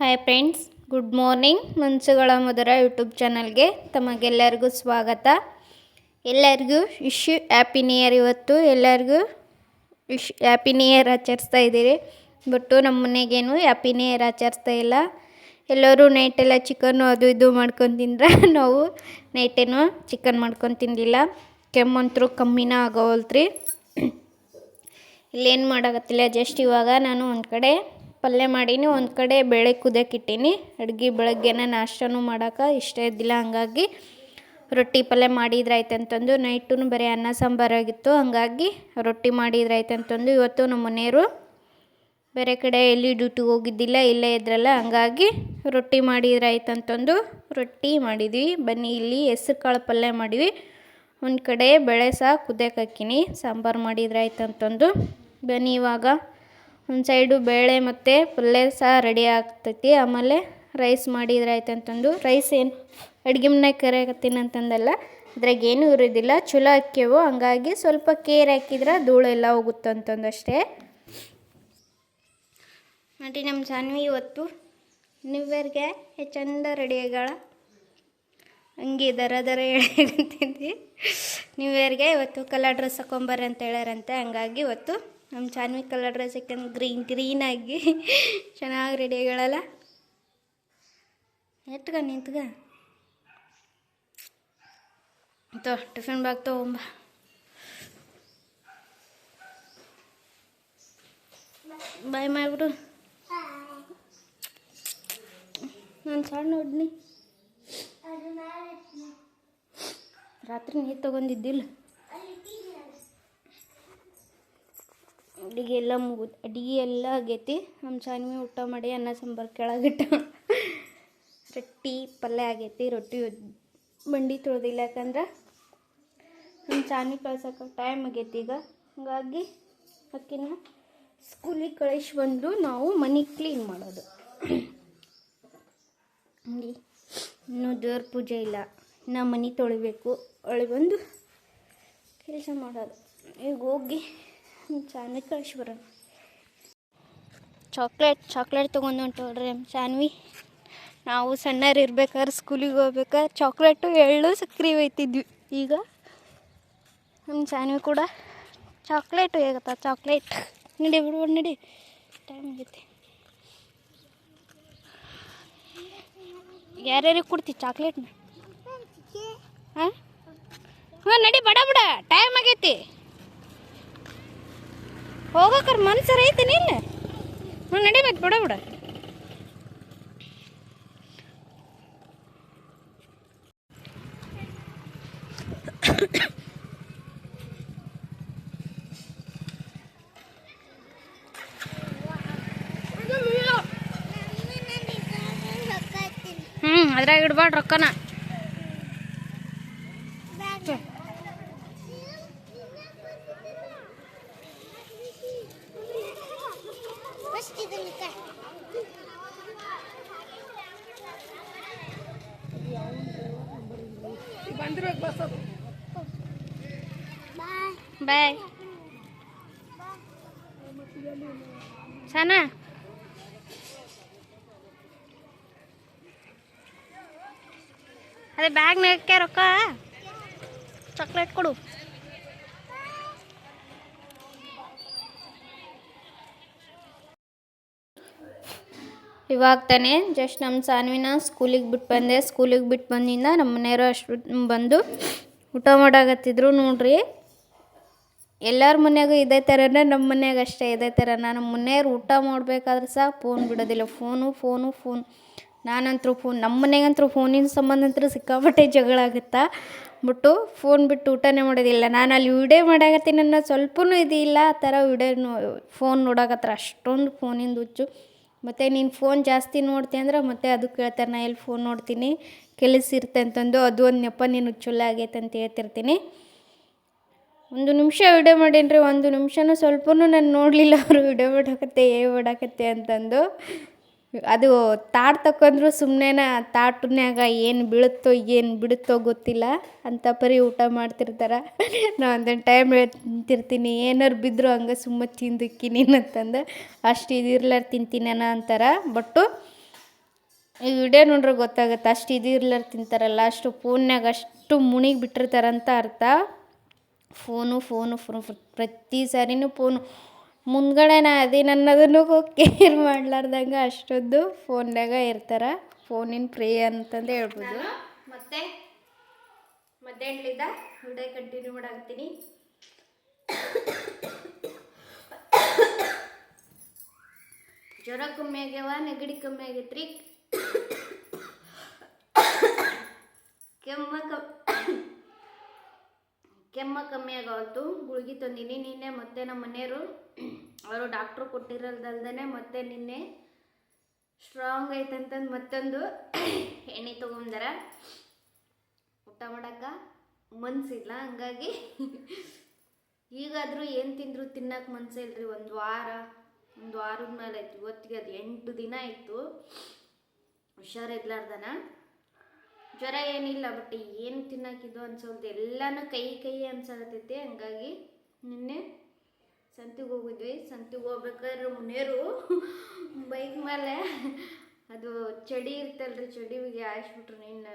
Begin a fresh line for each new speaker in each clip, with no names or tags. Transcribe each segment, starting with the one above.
Hi friends good morning ಮನ್ಸುಗಳ ಮೊದಲ YouTube ಚಾನಲ್ಗೆ ತಮಗೆಲ್ಲರಿಗೂ ಸ್ವಾಗತ. ಎಲ್ಲರಿಗೂ ವಿಶ್ ಹ್ಯಾಪಿ ನ್ಯೂ ಇಯರ್ ಇವತ್ತು. ಎಲ್ಲರಿಗೂ ವಿಶ್ ಹ್ಯಾಪಿ ನ್ಯೂ ಇಯರ್ ಆಚರಿಸ್ತಾ ಇದ್ದೀರಿ. ಬಟ್ಟು ನಮ್ಮ ಮನೆಗೇನು ಹ್ಯಾಪಿ ನ್ಯೂ ಇಯರ್ ಆಚರಿಸ್ತಾ ಇಲ್ಲ. ಎಲ್ಲರೂ ನೈಟೆಲ್ಲ ಚಿಕನ್ನು ಅದು ಇದು ಮಾಡ್ಕೊಂಡು ತಿಂದ್ರೆ ನಾವು ನೈಟೇನು ಚಿಕನ್ ಮಾಡ್ಕೊಂಡು ತಿಂದಿಲ್ಲ. ಕೆಮ್ಮಂತರೂ ಕಮ್ಮಿನ ಆಗೋವಲ್ತ್ರಿ. ಇಲ್ಲೇನು ಮಾಡೋಕತ್ತಿಲ್ಲ ಜಸ್ಟ್ ಇವಾಗ ನಾನು ಒಂದು ಕಡೆ ಪಲ್ಯ ಮಾಡೀನಿ, ಒಂದು ಕಡೆ ಬೇಳೆ ಕುದಿಯೋಕ್ಕಿಟ್ಟೀನಿ ಅಡ್ಗೆ ಬೆಳಗ್ಗೆನೇ ನಾಷ್ಟನೂ ಮಾಡೋಕೆ ಇಷ್ಟ ಇದ್ದಿಲ್ಲ. ಹಂಗಾಗಿ ರೊಟ್ಟಿ ಪಲ್ಯ ಮಾಡಿದ್ರಾಯ್ತು ಅಂತಂದು ನೈಟೂ ಬರೀ ಅನ್ನ ಸಾಂಬಾರಾಗಿತ್ತು ಹಂಗಾಗಿ ರೊಟ್ಟಿ ಮಾಡಿದ್ರಾಯ್ತು ಅಂತಂದು ಇವತ್ತು ನಮ್ಮ ಮನೆಯವರು ಬೇರೆ ಕಡೆ ಎಲ್ಲಿ ಡ್ಯೂಟಿಗೆ ಹೋಗಿದ್ದಿಲ್ಲ, ಇಲ್ಲೇ ಇದ್ರಲ್ಲ. ಹಂಗಾಗಿ ರೊಟ್ಟಿ ಮಾಡಿದ್ರಾಯ್ತು ಅಂತಂದು ರೊಟ್ಟಿ ಮಾಡಿದ್ವಿ. ಬನ್ನಿ, ಇಲ್ಲಿ ಹೆಸ್ರು ಕಾಳು ಪಲ್ಯ ಮಾಡಿವಿ ಒಂದು ಕಡೆ ಬೇಳೆ ಸಹ ಕುದಿಯಕ್ಕೆ ಹಾಕಿನಿ, ಸಾಂಬಾರು ಮಾಡಿದ್ರಾಯ್ತು ಅಂತಂದು. ಬನ್ನಿ ಇವಾಗ ಒಂದು ಸೈಡು ಬೇಳೆ ಮತ್ತು ಪಲ್ಯ ಸಹ ರೆಡಿ ಆಗ್ತೈತಿ. ಆಮೇಲೆ ರೈಸ್ ಮಾಡಿದ್ರಾಯ್ತು ಅಂತಂದು. ರೈಸ್ ಏನು? ಅಡುಗೆ ಮನೆ ಕರಿಯಾಕತ್ತೀನಿ ಅಂತಂದಲ್ಲ. ಅದ್ರಾಗ ಏನೂ ಇರೋದಿಲ್ಲ. ಚಲೋ ಹಾಕ್ಯವು. ಹಂಗಾಗಿ ಸ್ವಲ್ಪ ಕೇರ್ ಹಾಕಿದ್ರೆ ಧೂಳೆಲ್ಲ ಹೋಗುತ್ತಂತಂದು ಅಷ್ಟೇ. ನೋಡಿ ನಮ್ಮ ಜಾನ್ವಿ ಇವತ್ತು ನ್ಯೂ ಇಯರ್ಗೆ ಚಂದ ರೆಡಿ ಆಗ್ಯಾಳ. ಹಂಗೆ ದರ ದರ ಹೇಳಿ ನ್ಯೂ ಇವತ್ತು ಕಲರ್ ಡ್ರೆಸ್ ಹಾಕೊಂಬರ್ರಿ ಅಂತ ಹೇಳ್ಯಾರಂತೆ. ಹಂಗಾಗಿ ಇವತ್ತು ನಮ್ಮ ಚಾನ್ವಿ ಕಲರ್ ಡ್ರೆಸ್ ಯಾಕಂದ್ರೆ ಗ್ರೀನ್ ಗ್ರೀನಾಗಿ ಚೆನ್ನಾಗಿ ರೆಡಿ ಆಗ್ಯಾಳಲ್ಲ ಎಟ್ಗ ನಿಂತ್ಗ ತೋ ಟಿಫಿನ್ ಬಾಗ್ ತೊಗೊಂಬ. ಬಾಯ್ ಮಾಡಿಬಿಡು ನಾನು ಸಣ್ಣ ಹೊಡ್ನಿ. ರಾತ್ರಿ ನೀರು ತಗೊಂಡಿದ್ದಿಲ್ಲ. ಅಡಿಗೆ ಎಲ್ಲ ಮುಗಿದು ಅಡುಗೆ ಎಲ್ಲ ಆಗೈತಿ. ನಮ್ಮ ಚಾನ್ವಿ ಊಟ ಮಾಡಿ ಅನ್ನ ಸಾಂಬಾರು ಕೆಳಗಿಟ್ಟ ರೊಟ್ಟಿ ಪಲ್ಯ ಆಗೈತಿ. ರೊಟ್ಟಿ ಬಂಡಿ ತೊಳೆದಿಲ್ಲ ಯಾಕಂದ್ರೆ ನಮ್ಮ ಚಾನ್ವಿ ಕಳ್ಸೋಕೆ ಟೈಮ್ ಆಗೈತಿ ಈಗ. ಹಾಗಾಗಿ ಅಕ್ಕಿನ ಸ್ಕೂಲಿಗೆ ಕಳಿಸಿ ಬಂದು ನಾವು ಮನೆ ಕ್ಲೀನ್ ಮಾಡೋದು. ಇನ್ನೂ ದೇವ್ರ ಪೂಜೆ ಇಲ್ಲ. ನಾ ಮನೆ ತೊಳಿಬೇಕು. ಒಳಗೆ ಬಂದು ಕೆಲಸ ಮಾಡೋದು. ಈಗ ಹೋಗಿ ಚಾನ್ವಿ ಕಳಿಸಿ ಬರೋಣ ಚಾಕ್ಲೇಟ್ ಚಾಕ್ಲೇಟ್ ತೊಗೊಂಡು ಹೊಂಟೋಡ್ರಿ ನಮ್ಮ ಚಾನ್ವಿ ನಾವು ಸಣ್ಣರು ಇರ್ಬೇಕಾದ್ರೆ ಸ್ಕೂಲಿಗೆ ಹೋಗ್ಬೇಕಾದ್ರೆ ಚಾಕ್ಲೇಟು ಎಳ್ಳು ಸಕ್ರಿ ಒಯ್ತಿದ್ವಿ. ಈಗ ನಮ್ಮ ಚಾನ್ವಿ ಕೂಡ ಚಾಕ್ಲೇಟು ಹೇಗತ್ತ ಚಾಕ್ಲೇಟ್. ನಡಿ ಬಿಡ್ಬಿಡು ನಡಿ. ಟೈಮ್ ಆಗೈತಿ. ಯಾರ್ಯಾರಿಗೆ ಕೊಡ್ತಿ ಚಾಕ್ಲೇಟ್ನ? ಹಾಂ? ಹಾಂ ನಡಿ ಬಡ ಬಡ. ಟೈಮ್ ಆಗೈತಿ. ಹೋಗಕ್ರ ಮನ್ಸರ ಐತಿ ಇಲ್ಲ? ಹ್ಞೂ ನಡಿ ಮತ್ತೆ ಬಡ ಬಡ. ಹ್ಞೂ ಅದ್ರಾಗ ಇಡ್ಬಾರ್ದು ರೊಕ್ಕನ. ಸನಾ ಅದೇ ಬ್ಯಾಗ್ನಾಗೆ ರೊಕ್ಕ? ಚಾಕ್ಲೇಟ್ ಕೊಡು. ಇವಾಗ ತಾನೇ ಜಸ್ಟ್ ನಮ್ಮ ಸಾನ್ವಿನ ಸ್ಕೂಲಿಗೆ ಬಿಟ್ಟು ಬಂದೆ. ಸ್ಕೂಲಿಗೆ ಬಿಟ್ಟು ಬಂದಿಂದ ನಮ್ಮ ಮನೆಯವರು ಅಷ್ಟು ಬಂದು ಊಟ ಮಾಡಾಕತ್ತಿದ್ರು ನೋಡ್ರಿ. ಎಲ್ಲರ ಮನೆಯಾಗೂ ಇದೇ ಥರನೇ ನಮ್ಮ ಮನೆಯಾಗ ಅಷ್ಟೇ, ಇದೇ ಥರ ನಾನು ಮನೆಯವ್ರು ಊಟ ಮಾಡಬೇಕಾದ್ರೆ ಸಹ ಫೋನ್ ಬಿಡೋದಿಲ್ಲ. ಫೋನು ಫೋನು ಫೋನ್ ನಾನಂತರೂ ಫೋನ್ ನಮ್ಮ ಮನೆಗಂತರೂ ಫೋನಿನ ಸಂಬಂಧ ಅಂತೂ ಸಿಕ್ಕಾಪಟ್ಟೆ ಜಗಳ ಆಗುತ್ತಾ? ಬಿಟ್ಟು ಫೋನ್ ಬಿಟ್ಟು ಊಟನೇ ಮಾಡೋದಿಲ್ಲ. ನಾನು ಅಲ್ಲಿ ವಿಡಿಯೋ ಮಾಡಾಕತ್ತೀನಿ ಅನ್ನೋ ಸ್ವಲ್ಪನೂ ಇದಿಲ್ಲ ಆ ಥರ ವಿಡಿಯೋ ಫೋನ್ ನೋಡಾಕತ್ರ ಅಷ್ಟೊಂದು ಫೋನಿಂದ ಹುಚ್ಚು. ಮತ್ತು ನೀನು ಫೋನ್ ಜಾಸ್ತಿ ನೋಡ್ತಿ ಅಂದ್ರೆ ಮತ್ತೆ ಅದು ಕೇಳ್ತಾರೆ, ನಾ ಎಲ್ಲಿ ಫೋನ್ ನೋಡ್ತೀನಿ? ಕೆಲಸ ಇರುತ್ತೆ ಅಂತಂದು ಅದು ಒಂದು ನೆಪ ನೀನು ಚಲೋ ಆಗೈತೆ ಅಂತ ಹೇಳ್ತಿರ್ತೀನಿ. ಒಂದು ನಿಮಿಷ ವಿಡಿಯೋ ಮಾಡೀನಿ ರೀ ಒಂದು ನಿಮಿಷನೂ ಸ್ವಲ್ಪನೂ ನಾನು ನೋಡಲಿಲ್ಲ ಅವರು ವಿಡಿಯೋ ಮಾಡಾಕತ್ತೆ, ಏ ಮಾಡಾಕತ್ತೆ ಅಂತಂದು. ಅದು ತಾಟ್ ತಕೊಂಡ್ರು ಸುಮ್ಮನೆ ತಾಟ್ನ್ಯಾಗ ಏನು ಬೀಳುತ್ತೋ, ಏನು ಬಿಡುತ್ತೋ ಗೊತ್ತಿಲ್ಲ. ಅಂತ ಪರಿ ಊಟ ಮಾಡ್ತಿರ್ತಾರೆ. ನಾನು ಒಂದೊಂದು ಟೈಮ್ ತಿಂತಿರ್ತೀನಿ ಏನಾರು ಬಿದ್ದರೂ ಹಂಗೆ ಸುಮ್ಮ ತಿಂದಿಕ್ಕಿ ಅಂತಂದು. ಅಷ್ಟು ಇದಿರ್ಲಾರ ತಿಂತೀನೇನ ಅಂತಾರೆ. ಬಟ್ಟು ಈ ವಿಡಿಯೋ ನೋಡ್ರೆ ಗೊತ್ತಾಗುತ್ತೆ, ಅಷ್ಟು ಇದು ಇರ್ಲಾರ ತಿಂತಾರಲ್ಲ, ಅಷ್ಟು ಫೋನ್ಯಾಗ ಅಷ್ಟು ಮುಣಿಗೆ ಬಿಟ್ಟಿರ್ತಾರಂತ ಅರ್ಥ. ಫೋನು ಫೋನು ಫೋನು, ಪ್ರತಿ ಸಾರಿನೂ ಫೋನು. ಮುಂದ್ಗಡೆ ನಾ ನನ್ನ ಅನ್ನೋದನ್ನು ಕೇರ್ ಮಾಡ್ಲಾರ್ದಂಗೆ ಅಷ್ಟೊಂದು ಫೋನ್ದಾಗ ಇರ್ತಾರ. ಫೋನಿನ ಪ್ರೇ ಅಂತಂದು ಹೇಳ್ಬೋದು. ಮತ್ತೆ ಹೇಳಿದ ವಿಡಿಯೋ ಕಂಟಿನ್ಯೂ ಮಾಡಾಕ್ತೀನಿ ಜ್ವರ ಕಮ್ಮಿ ಆಗ್ಯಾವ, ನೆಗಡಿ ಕಮ್ಮಿ ಆಗೈತ್ರಿ. ಕೆಮ್ಮ ಕ ಕೆಮ್ಮ ಕಮ್ಮಿ ಆಗವಲ್ತು ಗುಳಿಗೆ ತಂದೀನಿ. ನಿನ್ನೆ ಮತ್ತೆ ನಮ್ಮ ಮನೆಯವರು ಅವರು ಡಾಕ್ಟ್ರು ಕೊಟ್ಟಿರೋದಲ್ದೇ ಮತ್ತೆ ನಿನ್ನೆ ಸ್ಟ್ರಾಂಗ್ ಐತಂತಂದು ಮತ್ತೊಂದು ಎಣ್ಣೆ ತೊಗೊಂಡಾರ ಊಟ ಮಾಡೋಕ್ಕೆ ಮನ್ಸಿಲ್ಲ ಹಂಗಾಗಿ ಈಗಾದರೂ ಏನು ತಿಂದ್ರು ತಿನ್ನಕ್ಕೆ ಮನ್ಸಿಲ್ರಿ ಒಂದು ವಾರ, ಒಂದು ವಾರದ ಮೇಲೆ ಆಯ್ತು. ಇವತ್ತಿಗೆ ಅದು ಎಂಟು ದಿನ ಆಯಿತು. ಹುಷಾರಿರ್ಲಾರ್ದನ ಜ್ವರ ಏನಿಲ್ಲ ಬಟ್ ಏನು ತಿನ್ನಾಕಿದ್ದು ಅನ್ಸೋದು ಎಲ್ಲನೂ ಕೈ ಕೈ ಅನ್ಸಕತ್ತೈತಿ. ಹಂಗಾಗಿ ನಿನ್ನೆ ಸಂತಿಗೆ ಹೋಗಿದ್ವಿ. ಸಂತಿಗೆ ಹೋಗ್ಬೇಕಾದ್ರೆ ಮುನೇರು ಬೈಕ್ ಮೇಲೆ ಅದು ಚಡಿ ಇರ್ತಲ್ರಿ ಚಡಿಗೆ ಹಾಯಿಸ್ಬಿಟ್ರು. ನಿನ್ನ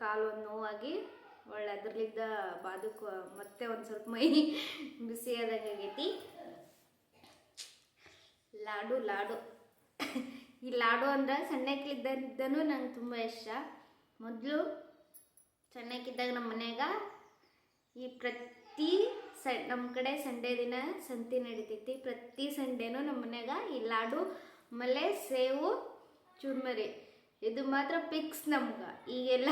ಕಾಲು ನೋವಾಗಿ ಒಳ್ಳೆ ಅದ್ರಲ್ಲಿದ್ದ ಬಾದಕ್ಕೆ ಮತ್ತೆ ಒಂದು ಸ್ವಲ್ಪ ಮೈ ಬಿಸಿ ಆದಂಗೆ ಆಗೈತಿ. ಲಾಡು ಲಾಡು. ಈ ಲಾಡು ಅಂದ್ರೆ ಸಣ್ಣಕ್ಕಿದ್ದನು ನಂಗೆ ತುಂಬ ಇಷ್ಟ. ಮೊದಲು ಸಣ್ಣಕ್ಕಿದ್ದಾಗ ನಮ್ಮ ಮನೆಯಾಗ ಈ ಪ್ರತಿ ಸ, ನಮ್ಮ ಕಡೆ ಸಂಡೇ ದಿನ ಸಂತೆ ನಡಿತೈತಿ. ಪ್ರತಿ ಸಂಡೇನೂ ನಮ್ಮ ಮನ್ಯಾಗ ಈ ಲಾಡು, ಆಮೇಲೆ ಸೇವು, ಚುರ್ಮರಿ. ಇದು ಮಾತ್ರ ಫಿಕ್ಸ್ ನಮ್ಗೆ. ಈಗೆಲ್ಲ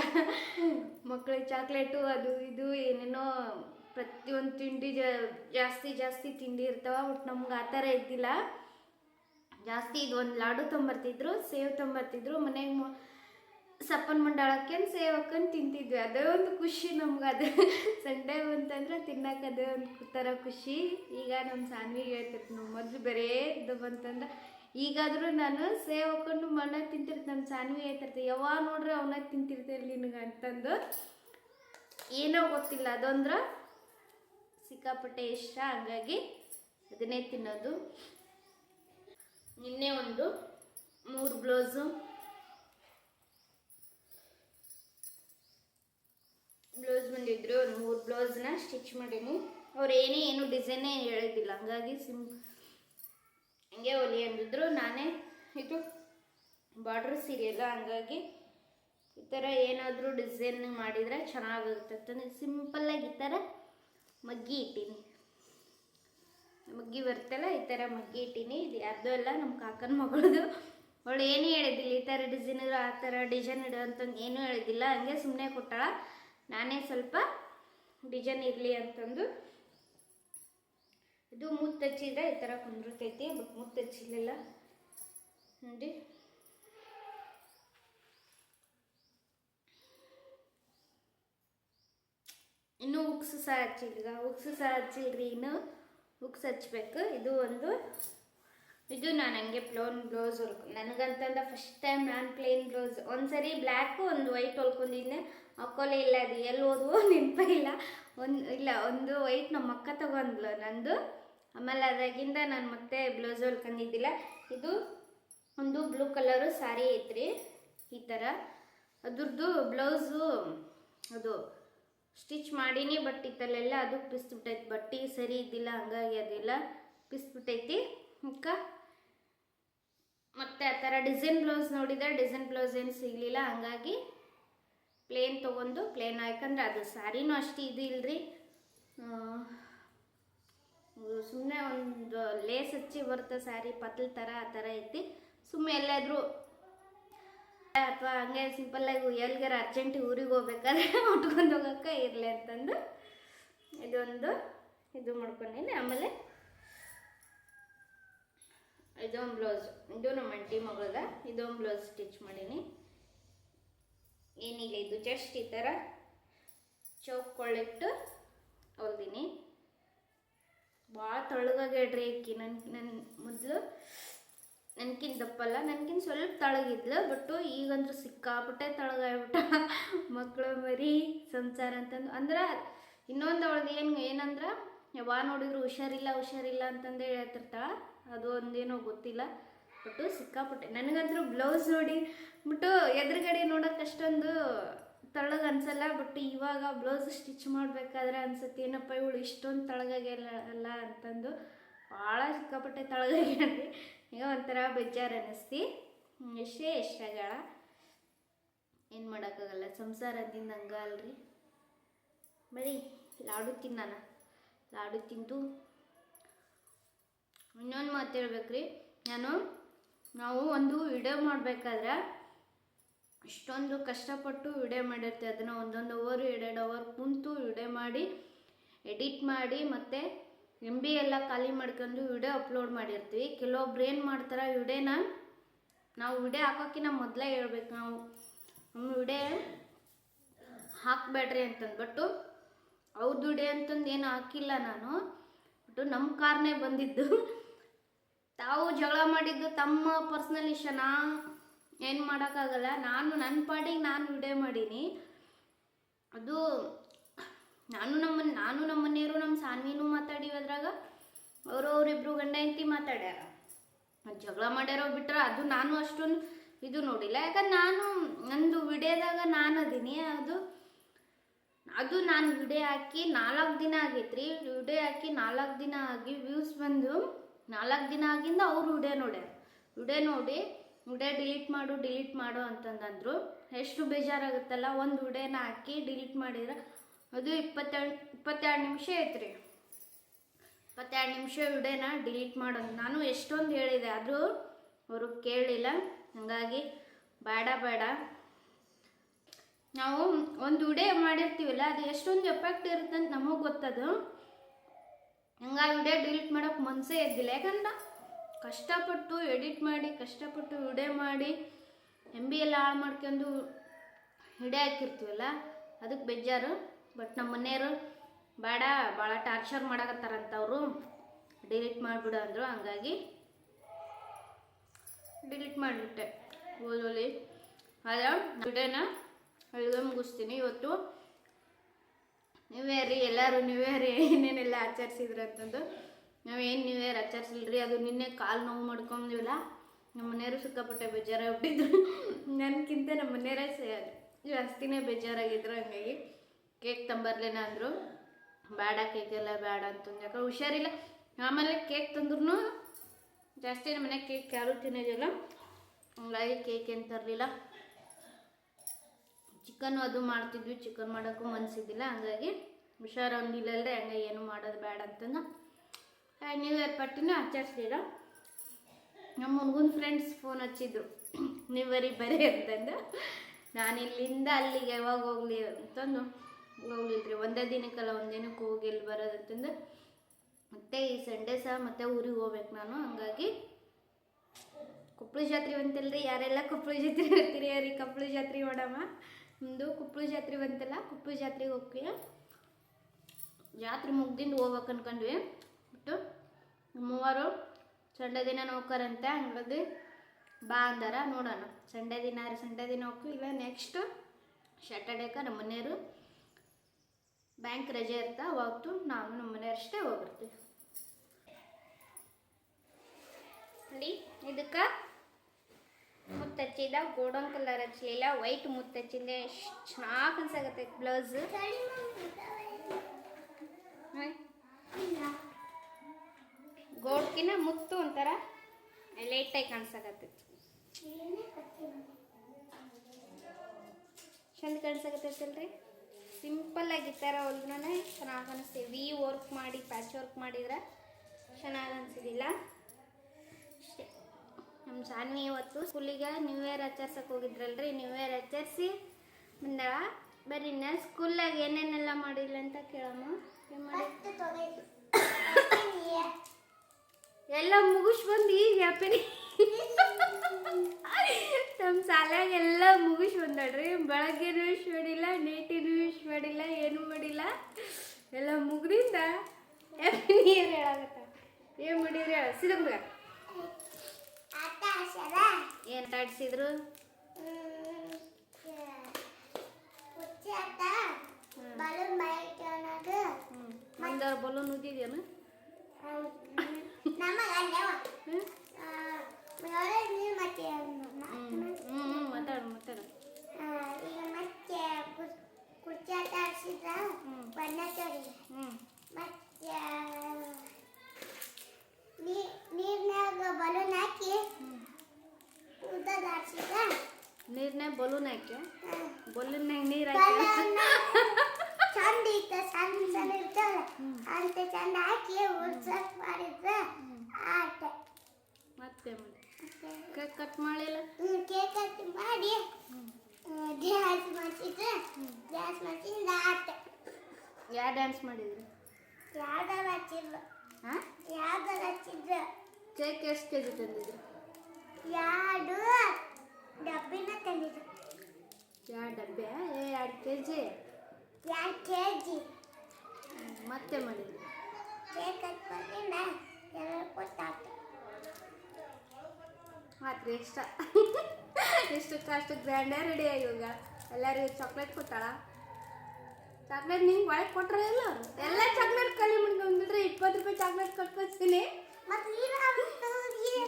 ಮಕ್ಕಳಿಗೆ ಚಾಕ್ಲೇಟು ಅದು ಇದು ಏನೇನೋ ಪ್ರತಿಯೊಂದು ತಿಂಡಿ ಜಾಸ್ತಿ ಜಾಸ್ತಿ ತಿಂಡಿ ಇರ್ತಾವ ಬಟ್ ನಮ್ಗೆ ಆ ಥರ ಇದ್ದಿಲ್ಲ. ಜಾಸ್ತಿ ಇದು ಒಂದು ಲಾಡು ತೊಂಬರ್ತಿದ್ರು, ಸೇವ್ ತೊಂಬರ್ತಿದ್ರು. ಮನೆಗೆ ಸಪ್ಪನ ಮಂಡಾಳಕ್ಕೆ ಸೇವ್ ಹಾಕೊಂಡು ತಿಂತಿದ್ವಿ. ಅದೇ ಒಂದು ಖುಷಿ ನಮ್ಗೆ ಅದು. ಸಂಡೆ ಬಂತಂದ್ರೆ ತಿನ್ನಕ್ಕೆ ಅದೇ ಒಂದು ಥರ ಖುಷಿ. ಈಗ ನಮ್ಮ ಸಾನ್ವಿಗೆ ಹೇಳ್ತಿರ್ತೀನಿ ನಾವು ಮೊದಲು ಬರೇ ಇದು ಬಂತಂದ್ರೆ ಈಗಾದರೂ ನಾನು ಸೇವ್ ಹಾಕೊಂಡು ಮಣ್ಣ ತಿಂತಿರ್ತೀನಿ ನಮ್ಮ ಸಾನ್ವಿ ಹೇಳ್ತಿರ್ತೆ ಯಾವಾಗ ನೋಡ್ರಿ ಅವನ ತಿಂತಿರ್ತೇ ನಿನಗೆ ಅಂತಂದು ಏನೋ ಗೊತ್ತಿಲ್ಲ. ಅದೊಂದ್ರೆ ಸಿಕ್ಕಾಪಟ್ಟೆ ಇಷ್ಟ. ಹಂಗಾಗಿ ಅದನ್ನೇ ತಿನ್ನೋದು. ನಿನ್ನೆ ಒಂದು ಮೂರು ಬ್ಲೌಸು ಬ್ಲೌಸ್ ಬಂದಿದ್ರು ಒಂದು ಮೂರು ಬ್ಲೌಸ್ನ ಸ್ಟಿಚ್ ಮಾಡೀನಿ. ಅವ್ರು ಏನೇ ಏನು ಡಿಸೈನೇ ಹೇಳಿದ್ದಿಲ್ಲ ಹಂಗಾಗಿ ಸಿಮ್ ಹಂಗೆ ಹೊಲಿ ಅಂದಿದ್ರು. ನಾನೇ ಇದು ಬಾರ್ಡ್ರ್ ಸೀರಿಯಲ್ಲ ಹಂಗಾಗಿ ಈ ಥರ ಏನಾದರೂ ಡಿಸೈನ್ ಮಾಡಿದರೆ ಚೆನ್ನಾಗಿರುತ್ತೆ ಅಂತಂದು ಸಿಂಪಲ್ಲಾಗಿ ಈ ಥರ ಮಗ್ಗಿ ಇಟ್ಟೀನಿ. ಮಗ್ಗಿ ಬರ್ತಲ್ಲ ಈ ಥರ ಮಗ್ಗಿ ಇಟ್ಟೀನಿ. ಇದು ಯಾರ್ದೋ ಅಲ್ಲ, ನಮ್ಮ ಕಾಕನ ಮಗಳದು. ಅವಳು ಏನೂ ಹೇಳಿದ್ದಿಲ್ಲ, ಈ ಥರ ಡಿಸೈನ್ ಆ ಥರ ಡಿಸೈನ್ ಇಡು ಅಂತಂದು ಏನೂ ಹೇಳಿದ್ದಿಲ್ಲ. ಹಂಗೆ ಸುಮ್ಮನೆ ಕೊಟ್ಟಾಳ. ನಾನೇ ಸ್ವಲ್ಪ ಡಿಸೈನ್ ಇರಲಿ ಅಂತಂದು. ಇದು ಮುತ್ತಚ್ಚಿದ್ರೆ ಈ ಥರ ಕುಂದಿರ್ತೈತಿ, ಬಟ್ ಮುತ್ತಚ್ಚಿಲ್ಲ ನೋಡಿ. ಇನ್ನೂ ಉಕ್ಸು ಸಹ ಹಚ್ಚಿಲ್ಲ ಉಕ್ಸು ಸಹ ಹಚ್ಚಿಲ್ರಿ ಇನ್ನು ಉಕ್ಸ್ ಹಚ್ಬೇಕು. ಇದು ಒಂದು, ಇದು ನಾನು ಹಂಗೆ ಪ್ಲೋನ್ ಬ್ಲೌಸ್ ಹೊಲ್ಕೊ ನನಗಂತಂದ್ರೆ ಫಸ್ಟ್ ಟೈಮ್ ನಾನು ಪ್ಲೇನ್ ಬ್ಲೌಸ್ ಒಂದ್ಸರಿ ಬ್ಲ್ಯಾಕು ಒಂದು ವೈಟ್ ಹೊಲ್ಕೊಂಡಿದ್ದೆ. ಹಾಕೋಲೇ ಇಲ್ಲ, ಅದು ಎಲ್ಲಿ ಹೋದ್ವು ನೆನಪೇ ಇಲ್ಲ. ಒಂದು ಇಲ್ಲ, ಒಂದು ವೈಟ್ ನಮ್ಮ ಅಕ್ಕ ತಗೊಂಡ್ಲು ನಂದು. ಆಮೇಲೆ ಅದಾಗಿಂದ ನಾನು ಮತ್ತೆ ಬ್ಲೌಸ್ ಹೊಲ್ಕೊಂಡಿದ್ದಿಲ್ಲ ಇದು ಒಂದು ಬ್ಲೂ ಕಲರು ಸಾರಿ ಐತ್ರಿ, ಈ ಥರ ಅದ್ರದ್ದು ಬ್ಲೌಸು ಅದು ಸ್ಟಿಚ್ ಮಾಡೀನಿ ಬಟ್ ಇತ್ತಲ್ಲೆಲ್ಲ ಅದು ಪಿಸ್ಬಿಟ್ಟೈತಿ. ಬಟ್ಟೆ ಸರಿ ಇದ್ದಿಲ್ಲ, ಹಂಗಾಗಿ ಅದೆಲ್ಲ ಪಿಸ್ಬಿಟ್ಟೈತಿ. ಅಕ್ಕ ಮತ್ತು ಆ ಥರ ಡಿಸೈನ್ ಬ್ಲೌಸ್ ನೋಡಿದರೆ ಡಿಸೈನ್ ಬ್ಲೌಸ್ ಏನು ಸಿಗಲಿಲ್ಲ, ಹಂಗಾಗಿ ಪ್ಲೇನ್ ತೊಗೊಂಡು ಪ್ಲೇನ್ ಯಾಕಂದ್ರೆ ಅದು ಸ್ಯಾರಿನೂ ಅಷ್ಟು ಇದು ಇಲ್ರಿ. ಸುಮ್ಮನೆ ಒಂದು ಲೇಸ್ ಹಚ್ಚಿ ಬರುತ್ತೆ ಸ್ಯಾರಿ ಪತ್ಲ ಥರ ಆ ಥರ ಐತಿ. ಸುಮ್ಮನೆ ಎಲ್ಲಾದರೂ ಅಥವಾ ಹಂಗೆ ಸಿಂಪಲ್ಲಾಗಿ ಎಲ್ಗಾರ ಅರ್ಜೆಂಟ್ ಊರಿಗೆ ಹೋಗ್ಬೇಕಾದ್ರೆ ಉಟ್ಕೊಂಡು ಹೋಗೋಕೆ ಇರಲಿ ಅಂತಂದು ಇದೊಂದು ಇದು ಮಾಡ್ಕೊಂಡೀನಿ. ಆಮೇಲೆ ಇದೊಂದು ಬ್ಲೌಸ್ ಇದು ನಮ್ಮ ಅಂಟಿ ಮಗಳದ ಇದೊಂದು ಬ್ಲೌಸ್ ಸ್ಟಿಚ್ ಮಾಡೀನಿ. ಏನಿಲ್ಲ, ಇದು ಜಸ್ಟ್ ಈ ಥರ ಚೌಕೊಳ್ಳಿಟ್ಟು ಕೊಳ್ಳಿಟ್ಟು ಹೊಲ್ದೀನಿ. ಭಾಳ ತೊಳಗಾಗ್ಯಾಡ್ರಿ ಅಕ್ಕಿ. ನನ್ನ ನನ್ನ ಮೊದಲು ನನ್ಕಿನ ದಪ್ಪಲ್ಲ, ನನ್ಕಿನ ಸ್ವಲ್ಪ ತಳಗಿದ್ಲು, ಬಟ್ಟು ಈಗಂದ್ರೂ ಸಿಕ್ಕಾಬಿಟ್ಟೆ ತಳಗಾಗ್ಬಿಟ್ಟ. ಮಕ್ಕಳು ಮರಿ ಸಂಸಾರ ಅಂತಂದು, ಅಂದ್ರೆ ಇನ್ನೊಂದು ಅವಳದು ಏನು, ಏನಂದ್ರೆ ಯಾವ ನೋಡಿದ್ರು ಹುಷಾರಿಲ್ಲ ಹುಷಾರಿಲ್ಲ ಅಂತಂದು ಹೇಳ್ತಿರ್ತಾಳ. ಅದು ಒಂದೇನೋ ಗೊತ್ತಿಲ್ಲ. ಬಿಟ್ಟು ಸಿಕ್ಕಾಪಟ್ಟೆ. ನನಗಂತೂ ಬ್ಲೌಸ್ ನೋಡಿ ಬಿಟ್ಟು ಎದುರುಗಡೆ ನೋಡೋಕೆ ಅಷ್ಟೊಂದು ತಳಗ ಅನ್ಸಲ್ಲ ಬಟ್ ಇವಾಗ ಬ್ಲೌಸ್ ಸ್ಟಿಚ್ ಮಾಡಬೇಕಾದ್ರೆ ಅನ್ಸುತ್ತೆ, ಏನಪ್ಪ ಇವಳು ಇಷ್ಟೊಂದು ತಳಗಾಗಿಲ್ಲ ಅಲ್ಲ ಅಂತಂದು ಭಾಳ ಸಿಕ್ಕಾಪಟ್ಟೆ ತಳಗಾಗ್ಯಾನ್ರಿ ಈಗ ಒಂಥರ ಬೇಜಾರು ಅನ್ನಿಸ್ತಿ ಎಷ್ಟೇ ಎಷ್ಟಾಗಳ ಏನು ಮಾಡೋಕ್ಕಾಗಲ್ಲ ಸಂಸಾರದಿಂದ ಹಂಗ ಅಲ್ರಿ. ಬರೀ ಲಾಡು ತಿನ್ನ ಲಾಡು ತಿಂದು ಇನ್ನೊಂದು ಮಾತು ಹೇಳ್ಬೇಕ್ರಿ. ನಾನು ನಾವು ಒಂದು ವಿಡಿಯೋ ಮಾಡಬೇಕಾದ್ರೆ ಇಷ್ಟೊಂದು ಕಷ್ಟಪಟ್ಟು ವಿಡಿಯೋ ಮಾಡಿರ್ತೀವಿ. ಅದನ್ನು ಒಂದೊಂದು ಅವರ್ ಎರಡೆರಡು ಅವರ್ ಕುಂತು ವಿಡಿಯೋ ಮಾಡಿ ಎಡಿಟ್ ಮಾಡಿ, ಮತ್ತು ಎಂ ಬಿ ಎಲ್ಲ ಖಾಲಿ ಮಾಡ್ಕೊಂಡು ವಿಡಿಯೋ ಅಪ್ಲೋಡ್ ಮಾಡಿರ್ತೀವಿ. ಕೆಲವೊಬ್ರು ಏನು ಮಾಡ್ತಾರೆ ವಿಡಿಯೋನ, ನಾವು ವಿಡಿಯೋ ಹಾಕೋಕ್ಕಿಂತ ಮೊದಲೇ ಹೇಳ್ಬೇಕು ನಾವು. ನಮ್ಮ ವಿಡಿಯೋ ಹಾಕಬೇಡ್ರಿ ಅಂತಂದ್ಬಿಟ್ಟು ಅವ್ರದ್ದು ವಿಡಿಯೋ ಅಂತಂದು ಏನು ಹಾಕಿಲ್ಲ ನಾನು. ಬಟ್ಟು ನಮ್ಮ ಕಾರ್ನೇ ಬಂದಿದ್ದು. ತಾವು ಜಗಳ ಮಾಡಿದ್ದು ತಮ್ಮ ಪರ್ಸ್ನಲ್ ಇಷ್ಟ ಏನು ಮಾಡೋಕ್ಕಾಗಲ್ಲ. ನಾನು ನನ್ನ ಪಾಡಿಗೆ ನಾನು ವಿಡಿಯೋ ಮಾಡೀನಿ. ಅದು ನಾನು ನಮ್ಮ ನಾನು ನಮ್ಮ ಮನೆಯವರು ನಮ್ಮ ಸಾನ್ವಿನೂ ಮಾತಾಡೀವಿ ಅದ್ರಾಗ. ಅವರು ಅವರಿಬ್ರು ಗಂಡ ಹೆಂಡತಿ ಮಾತಾಡ್ಯಾರ. ಜಗಳ ಮಾಡ್ಯಾರೋ ಬಿಟ್ರೆ ಅದು ನಾನು ಅಷ್ಟೊಂದು ಇದು ನೋಡಿಲ್ಲ. ಯಾಕಂದ್ರೆ ನಾನು ನಂದು ವಿಡಿಯೋದಾಗ ನಾನು ಅದೀನಿ, ಅದು ಅದು ನಾನು ವಿಡಿಯೋ ಹಾಕಿ ನಾಲ್ಕು ದಿನ ಆಗೈತ್ರಿ. ವಿಡಿಯೋ ಹಾಕಿ ನಾಲ್ಕು ದಿನ ಆಗಿ ವ್ಯೂಸ್ ಬಂದು ನಾಲ್ಕು ದಿನ ಆಗಿಂದ ಅವ್ರು ವಿಡಿಯೋ ನೋಡ್ಯಾರ ವಿಡಿಯೋ ನೋಡಿ ವಿಡಿಯೋ ಡಿಲೀಟ್ ಮಾಡು ಡಿಲೀಟ್ ಮಾಡು ಅಂತಂದ್ರು ಎಷ್ಟು ಬೇಜಾರಾಗುತ್ತಲ್ಲ, ಒಂದು ವಿಡಿಯೋನ ಹಾಕಿ ಡಿಲೀಟ್ ಮಾಡಿದ್ರೆ ಅದು ಇಪ್ಪತ್ತೆರಡು ಇಪ್ಪತ್ತೆರಡು ನಿಮಿಷ ಐತ್ರಿ. ಇಪ್ಪತ್ತೆರಡು ನಿಮಿಷ ವಿಡಿಯೋನ ಡಿಲೀಟ್ ಮಾಡೋದು. ನಾನು ಎಷ್ಟೊಂದು ಹೇಳಿದೆ, ಆದರೂ ಅವರು ಕೇಳಿಲ್ಲ. ಹಾಗಾಗಿ ಬೇಡ ಬೇಡ. ನಾವು ಒಂದು ವಿಡಿಯೋ ಮಾಡಿರ್ತೀವಲ್ಲ, ಅದು ಎಷ್ಟೊಂದು ಎಫೆಕ್ಟ್ ಇರುತ್ತೆ ಅಂತ ನಮಗೆ ಗೊತ್ತದು. ಹಂಗಾಗಿ ವಿಡಿಯೋ ಡಿಲೀಟ್ ಮಾಡೋಕೆ ಮನಸ್ಸೇ ಇದ್ದಿಲ್ಲ. ಯಾಕಂದ್ರೆ ಕಷ್ಟಪಟ್ಟು ಎಡಿಟ್ ಮಾಡಿ, ಕಷ್ಟಪಟ್ಟು ವಿಡಿಯೋ ಮಾಡಿ ಎಂ ಬಿ ಎಲ್ಲ ಹಾಳು ಮಾಡ್ಕೊಂಡು ವಿಡಿಯೋ ಹಾಕಿರ್ತೀವಲ್ಲ ಅದಕ್ಕೆ ಬೇಜಾರು. ಬಟ್ ನಮ್ಮ ಮನೆಯವರು ಬೇಡ, ಭಾಳ ಟಾರ್ಚರ್ ಮಾಡಕತ್ತಾರಂತ ಅವರು ಡಿಲೀಟ್ ಮಾಡಿಬಿಡು ಅಂದರು, ಹಂಗಾಗಿ ಡಿಲೀಟ್ ಮಾಡಿಬಿಟ್ಟೆ. ಓದೋಲಿ. ಆದ್ರೆ ವಿಡಿಯೋನ ಅಲ್ಲಿಗೆ ಮುಗಿಸ್ತೀನಿ. ಇವತ್ತು ನ್ಯೂ ಇಯರ್ ರೀ, ಎಲ್ಲರೂ ನ್ಯೂ ಇಯರ್ ಏನೇನೆಲ್ಲ ಆಚರಿಸಿದ್ರು ಅಂತಂದು ನಾವೇನು ನ್ಯೂ ಇಯರ್ ಆಚರಿಸಿಲ್ರಿ? ಅದು ನಿನ್ನೆ ಕಾಲು ನೋವು ಮಾಡ್ಕೊಂಡಿವಲ್ಲ? ನಮ್ಮ ಮನೆಯವರು ಸಿಕ್ಕಾಪಟ್ಟೆ ಬೇಜಾರಾಗ್ಬಿಟ್ಟಿದ್ರು ನನಗಿಂತ ನಮ್ಮ ಮನೆಯವರೇ ಜಾಸ್ತಿನೇ ಬೇಜಾರಾಗಿದ್ರು ಹಂಗಾಗಿ. ಕೇಕ್ ತಂಬರ್ಲೇನ ಅಂದರು. ಬೇಡ ಕೇಕ್ ಎಲ್ಲ ಬೇಡ ಅಂತಂದು ಯಾಕಂದ್ರೆ ಹುಷಾರಿಲ್ಲ. ಆಮೇಲೆ ಕೇಕ್ ತಂದ್ರೂ ಜಾಸ್ತಿ ನಮ್ಮ ಮನೆ ಕೇಕ್ ಯಾರೂ ತಿನ್ನೋದಿಲ್ಲ. ಹಂಗಾಗಿ ಕೇಕ್ ಏನು ತರಲಿಲ್ಲ. ಚಿಕನ್ ಅದು ಮಾಡ್ತಿದ್ವಿ, ಚಿಕನ್ ಮಾಡೋಕ್ಕೂ ಮನಸ್ಸಿದ್ದಿಲ್ಲ ಹಂಗಾಗಿ ಒಂದಿಲ್ಲಲ್ದೆ ಹಂಗೆ ಏನು ಮಾಡೋದು ಬೇಡ ಅಂತಂದು. ನ್ಯೂ ಇಯರ್ ಪಾರ್ಟಿನೂ ಆಚರಿಸ್ಲಿಲ್ಲ ನಮ್ಮ ಹುಡುಗನ ಫ್ರೆಂಡ್ಸ್ ಫೋನ್ ಹಚ್ಚಿದ್ರು. ಇಯರಿಗೆ ಬರೀ ಅಂತಂದು. ನಾನು ಇಲ್ಲಿಂದ ಅಲ್ಲಿಗೆ ಯಾವಾಗ ಹೋಗ್ಲಿ ಅಂತಂದು. ಹೋಗ್ಲಿಲ್ರಿ, ಒಂದೇ ದಿನಕ್ಕಲ್ಲ ಒಂದೇನಕ್ಕೆ ದಿನಕ್ಕೆ ಹೋಗಿ ಇಲ್ಲಿ ಬರೋದಂತಂದು ಮತ್ತೆ ಈ ಸಂಡೇ ಸಹ ಮತ್ತೆ ಊರಿಗೆ ಹೋಗ್ಬೇಕು ನಾನು, ಹಂಗಾಗಿ ಕೊಪ್ಪಳ ಜಾತ್ರೆ ಅಂತಲ್ರಿ ಯಾರೆಲ್ಲ ಕೊಪ್ಪಳ ಜಾತ್ರೆ ಇರ್ತೀರಿ ರೀ ಕೊಪ್ಪಳ ಜಾತ್ರೆ ನೋಡಮ್ಮ ನಮ್ಮದು ಕುಪ್ಪಳು ಜಾತ್ರೆ ಬಂತಲ್ಲ, ಕುಪ್ಪಳು ಜಾತ್ರೆಗೆ ಹೋಗ್ತೀವಿ. ಜಾತ್ರೆ ಮುಗ್ದಿಂದ ಹೋಗ್ಬೇಕು ಅನ್ಕೊಂಡ್ವಿ. ಬಿಟ್ಟು ಮೂವರು ಸಂಡೆ ದಿನ ನೋಕರಂತೆ ಹಂಗಾಗಿ ಬಾ ಅಂದಾರ, ನೋಡೋಣ. ಸಂಡೆ ದಿನ ರೀ ಸಂಡೇ ದಿನ ಹೋಗ್ತೀವಿ. ಇಲ್ಲ ನೆಕ್ಸ್ಟ್ ಸ್ಯಾಟರ್ಡೇಕ ನಮ್ಮ ಮನೆಯವರು ಬ್ಯಾಂಕ್ ರಜೆ ಇರ್ತಾ ಹೋಗ್ತು ನಾವು ನಮ್ಮ ಮನೆಯವ್ರಷ್ಟೇ ಹೋಗಿರ್ತೀವಿ ನೋಡಿ, ಇದಕ್ಕೆ ಮುತ್ತಚ್ಚಿದ ಗೋಲ್ಡನ್ ಕಲರ್ ಹಚ್ಚಲಿಲ್ಲ ವೈಟ್ ಮುತ್ತಚ್ಚಿದೆ ಚೆನ್ನಾಗಿ ಅನ್ಸಾಗತ್ತೆ ಬ್ಲೌಸ್. ಗೋಡ್ಕಿನ ಮುತ್ತು ಒಂಥರ ಲೈಟಾಗಿ ಕಾಣಿಸಾಗತ್ತೆ ಚಂದ ಕಾಣಿಸಾಕತ್ತೈತಲ್ರಿ ಸಿಂಪಲ್ ಆಗಿ ಈ ಥರ ಚೆನ್ನಾಗಿ ಅನಿಸ್ತೀವಿ. ವಿ ವರ್ಕ್ ಮಾಡಿ ಪ್ಯಾಚ್ ವರ್ಕ್ ಮಾಡಿದ್ರೆ ಚೆನ್ನಾಗಿ ಅನಿಸಿದಿಲ್ಲ. ನಮ್ಮ ಶಾನ್ವಿ ಇವತ್ತು ಸ್ಕೂಲಿಗೆ ನ್ಯೂ ಇಯರ್ ಆಚರ್ಸಕ್ಕೆ ಹೋಗಿದ್ರಲ್ರಿ. ನ್ಯೂ ಇಯರ್ ಆಚರಿಸಿ ಬಂದಾಳ. ಬರ್ರಿ ಇನ್ನ ಸ್ಕೂಲಾಗ ಏನೇನೆಲ್ಲ ಮಾಡಿಲ್ಲ ಅಂತ ಕೇಳಮ್ಮ. ಏನು ಮಾಡಿ? ಎಲ್ಲ ಮುಗಿಸ್ ಬಂದು ಈಗ ಹ್ಯಾಪಿನಿ ನಮ್ಮ ಶಾಲ್ಯಾಗ ಎಲ್ಲ ಮುಗಿಸ್ ಬಂದಾಳ್ರಿ. ಬೆಳಗ್ಗೆನೂ ವಿಶ್ ಮಾಡಿಲ್ಲ ನೈಟಿನೂ ವಿಶ್ ಮಾಡಿಲ್ಲ ಏನೂ ಮಾಡಿಲ್ಲ. ಎಲ್ಲ ಮುಗ್ದಿಂದ ಹ್ಯಾಪಿ ನ್ಯೂ ಇಯರ್ ಹೇಳಾಗತ್ತ ಏನು ಮಾಡಿರಿ ಹೇಳ. ಏನು ತಡಿಸಿದ್ರು? ಒಂದರ ಬಲೂನ್ ಉದ್ದಿದೇನು ಮಾತಾಡು ಮಾತಾಡು.
ಕುರ್ಚಿ ಆಟ ಆಡ್ಸಿದ್ರ ಬಣ್ಣ
ಹ್ಞೂ
ಮತ್ತೆ ನೀ- ನೀರ್ನ್ಯಾಗ ಬಲೂನ್ ಹಾಕಿ
ನೀರ್ನಾಗ ಬಲೂನ್ ಹಾಕಿ. ಬಲೂನ್ನಾಗ ನೀರು ಹಾಕಿ.
ಚಂದ ಇತ್ತ ಸಣ್ಣ ಸಣ್ಣ ಇರ್ತಾವ ಅಂತ ಚಂದ ಹಾಕಿ ಮಾಡಿದ್ರ ಆಟ.
ಮತ್ತೆ ಕೇಕ್ ಕಟ್ ಮಾಡಿಲ್ಲ?
ಕೇಕ್ ಕಟ್ ಮಾಡಿ ಡ್ಯಾನ್ಸ್ ಮಾಡಿದ್ರೆ ಡ್ಯಾನ್ಸ್ ಮಾಡ್ತಿದ್ದ. ಆಟ.
ಯಾವ ಡ್ಯಾನ್ಸ್ ಮಾಡಿದ್ರು?
ಯಾವ್ದಾರ ಹಚ್ಚಿದ್ರು
ಹಾಂ?
ಯಾವ್ದಾರ ಹಚ್ಚಿದ್ರು
ಕೇಕ್ ಎಷ್ಟು ಕೆ ಜಿ ತಂದಿದ್ರಿ?
ಎರಡು. ಡಬ್ಬಿನ
ಎರಡು ಡಬ್ಬೆ ಏ ಎರಡು ಕೆ ಜಿ
ಎರಡು ಕೆ ಜಿ
ಮತ್ತೆ ಮಾಡಿದ್ವಿ
ಕೇಕ್ ಕಟ್ ಮಾಡಿಂದ ಎಲ್ಲ ಕೊಟ್ಟಾಟ
ಮಾತ್ರ ಇಷ್ಟ. ಇಷ್ಟಕ್ಕೆ ಅಷ್ಟು ಗ್ರ್ಯಾಂಡೇ ರೆಡಿ ಇವಾಗ ಎಲ್ಲರಿಗೂ ಚಾಕ್ಲೇಟ್ ಕೊಟ್ಟಾಳ? ಚಾಕ್ಲೇಟ್ ನಿಂಗೆ ಒಳಗೆ ಕೊಟ್ರೆ ಇಲ್ಲ. ಎಲ್ಲ ಚಾಕ್ಲೇಟ್ ಕಲಿ ಮಾಡ್ಕೊಂಡ್ಬಿಟ್ರೆ ಇಪ್ಪತ್ತು ರೂಪಾಯಿ ಚಾಕ್ಲೇಟ್ ಕೊಟ್ಕೊಳ್ತೀನಿ
ಮತ್ತೆ ಈಗ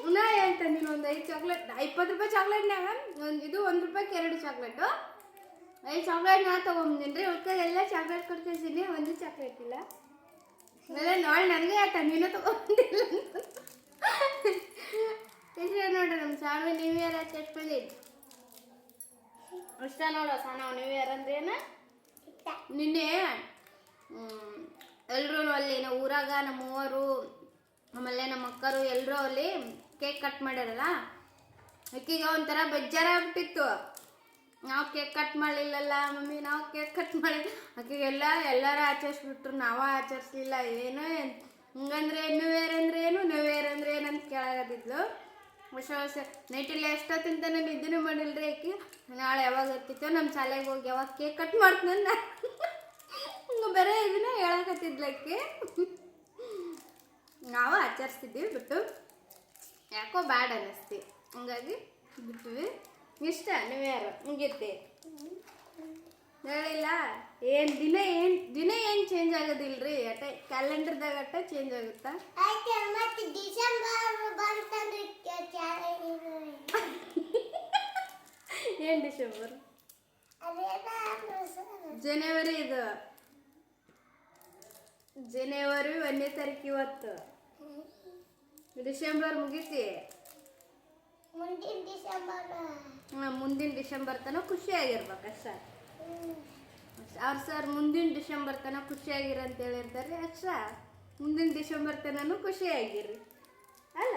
ನಾ ಹೇಳ್ತೇನೆ ನೀನು ಒಂದು ಐದು ಚಾಕ್ಲೇಟ್ ಇಪ್ಪತ್ತು ರೂಪಾಯಿ ಚಾಕ್ಲೇಟ್ನಾಗ ಒಂದು ಇದು ಒಂದು ರೂಪಾಯಿಗೆ ಎರಡು ಚಾಕ್ಲೇಟು ಐದು ಚಾಕ್ಲೇಟ್ ನಾ ತೊಗೊಂಬಂದಿನಿ ರೀ ಉಳ್ಕದ ಎಲ್ಲ ಚಾಕ್ಲೇಟ್ ಕೊಡ್ತಿದ್ದೀನಿ ಒಂದು ಚಾಕ್ಲೇಟ್ ಇಲ್ಲ. ಆಮೇಲೆ ನೋಡಿ ನನಗೆ ಆಟ ನೀನು ತೊಗೊಂಡಿಲ್ಲ ಇಷ್ಟ ನೋಡ್ರಿ ನಮ್ಮ ಸಾಣವಿ ನ್ಯೂ ಇಯರ್ ಆಚೆ ಬಂದಿದ್ದು ಇಷ್ಟ ನೋಡು ಸಣ್ಣ ನ್ಯೂ ಇಯರ್ ಅಂದ್ರೆ ಏನು? ನಿನ್ನೆ ಎಲ್ಲರೂ ಅಲ್ಲಿ ನಾವು ಊರಾಗ ನಮ್ಮ ಮೂವರು ಆಮೇಲೆ ನಮ್ಮ ಅಕ್ಕರು ಎಲ್ಲರೂ ಅಲ್ಲಿ ಕೇಕ್ ಕಟ್ ಮಾಡ್ಯಾರಲ್ಲ ಅಕ್ಕಿಗೆ ಒಂಥರ ಬೇಜಾರಾಗ್ಬಿಟ್ಟಿತ್ತು. ನಾವು ಕೇಕ್ ಕಟ್ ಮಾಡಲಿಲ್ಲಲ್ಲ ಮಮ್ಮಿ, ನಾವು ಕೇಕ್ ಕಟ್ ಮಾಡಿ ಆಕೆಗೆಲ್ಲ ಎಲ್ಲರೂ ಆಚರಿಸ್ಬಿಟ್ರು. ನಾವು ಆಚರಿಸ್ಲಿಲ್ಲ. ಏನು, ಹಂಗಂದ್ರೆ ನ್ಯೂ ಇಯರ್ ಅಂದ್ರೆ ಏನು ನ್ಯೂ ಇಯರ್ ಅಂದ್ರೆ ಏನಂತ ಕೇಳಾಗತ್ತಿದ್ಲು ಹೊಸ ಹೊಸ ನೈಟಲ್ಲಿ ಎಷ್ಟೊತ್ತಿನ ನಾನು ಇದನ್ನು ಮಾಡಿಲ್ರಿ ಅಕ್ಕಿ? ನಾಳೆ ಯಾವಾಗ ಹತ್ತಿತ್ತು ನಮ್ಮ ಶಾಲೆಗೆ ಹೋಗಿ ಯಾವಾಗ ಕೇಕ್ ಕಟ್ ಮಾಡ್ತೀನಿ ಬೇರೆ ಇದನ್ನ ಹೇಳಕತ್ತಿದ್ಲು ಆಕಿ ನಾವು ಆಚರಿಸ್ತಿದ್ದೀವಿ ಬಿಟ್ಟು ಯಾಕೋ ಬ್ಯಾಡ್ ಅನ್ನಿಸ್ತಿ. ಹಂಗಾಗಿ ಬಿಟ್ವಿ. ಇಷ್ಟ ನ್ಯೂ ಇಯರ್ ಮುಗಿತೆ ಹೇಳಿಲ್ಲ ಏನು ದಿನ ಏನು ದಿನ ಏನು ಚೇಂಜ್ ಆಗೋದಿಲ್ರಿ? ಅಟ್ಟೆ ಕ್ಯಾಲೆಂಡರ್ದಾಗ ಅಟ್ಟ ಚೇಂಜ್ ಆಗುತ್ತಾ? ಏನು ಡಿಸೆಂಬರ್ ಜನವರಿ ಇದು. ಜನವರಿ ಒಂದನೇ ತಾರೀಕು ಇವತ್ತು. ಡಿಸೆಂಬರ್ ಮುಗೀತಿ?
ಮುಂದಿನ ಡಿಸೆಂಬರ್.
ಮುಂದಿನ ಡಿಸೆಂಬರ್ ತನಕ ಖುಷಿಯಾಗಿರ್ಬೇಕು ಸರ್ ಅವ್ರು ಸರ್ ಮುಂದಿನ ಡಿಸೆಂಬರ್ ತನಕ ಖುಷಿಯಾಗಿರ ಅಂತ ಹೇಳಿರ್ತಾರೆ ಅಷ್ಟ ಮುಂದಿನ ಡಿಸೆಂಬರ್ ತನಕ ಖುಷಿಯಾಗಿರ್ರಿ. ಅಲ್ಲ?